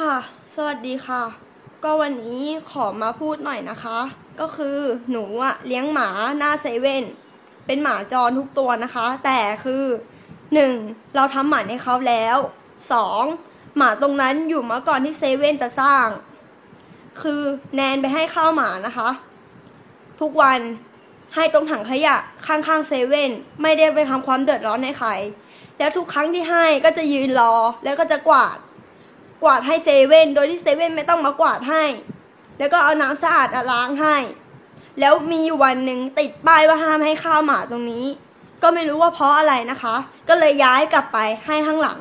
ค่ะ สวัสดีค่ะ ก็วันนี้ขอมาพูดหน่อยนะคะ ก็คือหนูอะเลี้ยงหมาหน้าเซเว่น เป็นหมาจรทุกตัวนะคะ แต่คือหนึ่งเราทำหมันให้เขาแล้วสองหมาตรงนั้นอยู่มาก่อนที่เซเว่นจะสร้าง คือแนนไปให้ข้าวหมานะคะ ทุกวันให้ตรงถังขยะข้างๆเซเว่นไม่ได้ไปทำความเดือดร้อนให้ใคร แล้วทุกครั้งที่ให้ก็จะยืนรอแล้วก็จะกวาด กวาดให้เซเว่นโดยที่เซเว่นไม่ต้องมากวาดให้ แล้วก็เอาน้ำสะอาดอล้างให้ แล้วมีอยู่วันหนึ่งติดป้ายว่าห้ามให้ข้าวหมาตรงนี้ ก็ไม่รู้ว่าเพราะอะไรนะคะ ก็เลยย้ายกลับไปให้ข้างหลัง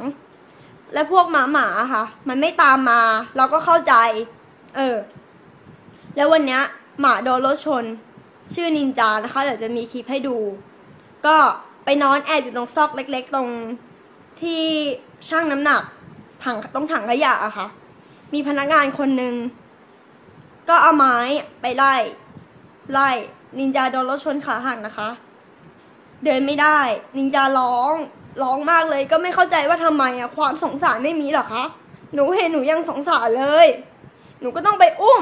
และพวกหมาหมาค่ะ มันไม่ตามมา เราก็เข้าใจ เออ แล้ววันนี้หมาโดนรถชน ชื่อนินจานะคะ เดี๋ยวจะมีคลิปให้ดู ก็ไปนอนแอบอยู่ตรงซอกเล็ก ๆ ตรงที่ช่างน้ำหนัก ถังตรงถังขยะอะค่ะ มีพนักงานคนหนึ่งก็เอาไม้ไปไล่ ไล่นินจาโดนรถชนขาหักนะคะ เดินไม่ได้ นินจาร้องร้องมากเลย ก็ไม่เข้าใจว่าทำไมอะความสงสารไม่มีหรอคะหนูเห็นหนูยังสงสารเลย หนูก็ต้องไปอุ้ม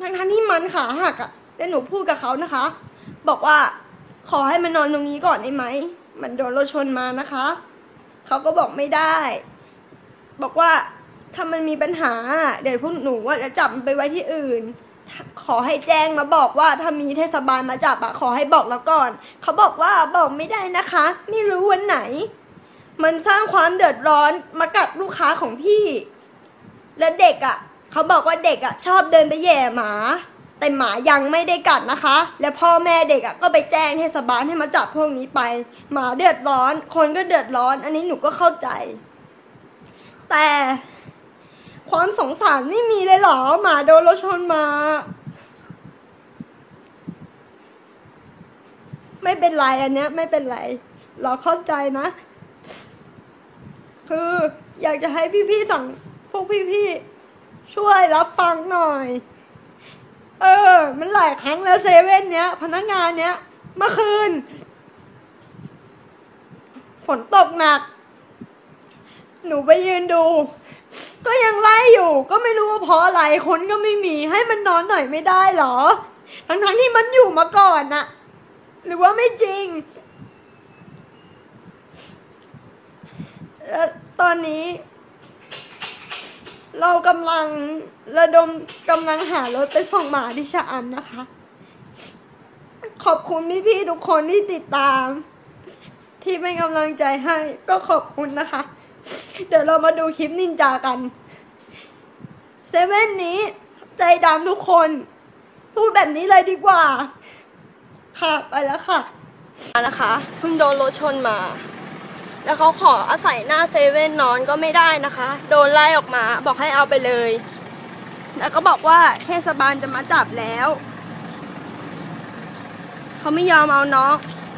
ทั้งทั้งที่มันขาหักอะแล้วหนูพูดกับเขานะคะ บอกว่าขอให้มันนอนตรงนี้ก่อนได้ไหมมันโดนรถชนมานะคะ เขาก็บอกไม่ได้ บอกว่าถ้ามันมีปัญหา เดี๋ยวพวกหนูว่าจะจับมันไปไว้ที่อื่น ขอให้แจ้งมาบอกว่าถ้ามีเทศบาลมาจับอะขอให้บอกแล้วก่อน เขาบอกว่าบอกไม่ได้นะคะ ไม่รู้วันไหน มันสร้างความเดือดร้อนมากัดลูกค้าของพี่ และเด็กอะเขาบอกว่าเด็กอะชอบเดินไปแย่หมา แต่หมายังไม่ได้กัดนะคะ และพ่อแม่เด็กอะก็ไปแจ้งเทศบาลให้มาจับพวกนี้ไป หมาเดือดร้อน คนก็เดือดร้อน อันนี้หนูก็เข้าใจ แต่ ความสงสารไม่มีเลยเหรอ หมาโดนรถชนมา ไม่เป็นไรอันเนี้ย ไม่เป็นไร เราเข้าใจนะ คืออยากจะให้พี่ๆสั่งพวกพี่ๆช่วยรับฟังหน่อย เออ มันหลายครั้งแล้วเซเว่นเนี้ย พนักงานเนี้ยเมื่อคืน ฝนตกหนัก หนูไปยืนดู ก็ยังไล่อยู่ ก็ไม่รู้ว่าเพราะอะไรคนก็ไม่มี ให้มันนอนหน่อยไม่ได้เหรอ ทั้งๆที่มันอยู่มาก่อนน่ะ หรือว่าไม่จริงและตอนนี้ เรากำลังระดมกำลังหารถไปส่งหมาที่ชะอำนะคะ ขอบคุณพี่ๆทุกคนที่ติดตาม ที่เป็นกำลังใจให้ก็ขอบคุณนะคะ เดี๋ยวเรามาดูคลิปนินจากัน เซเว่นนี้ ใจดำทุกคน พูดแบบนี้เลยดีกว่า ค่ะไปแล้วค่ะนะคะเพิ่งโดนรถชนมา แล้วเขาขออาศัยหน้าเซเว่นนอนก็ไม่ได้นะคะ โดนไล่ออกมาบอกให้เอาไปเลย แล้วก็บอกว่าเทศบาลจะมาจับแล้วเขาไม่ยอมเอาน้อง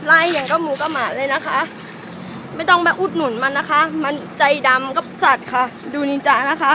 ไล่อย่างก็หมูก็หมาเลยนะคะ ไม่ต้องมาอุดหนุนมันนะคะ มันใจดำกับสัตว์ค่ะ ดูนินจานะคะ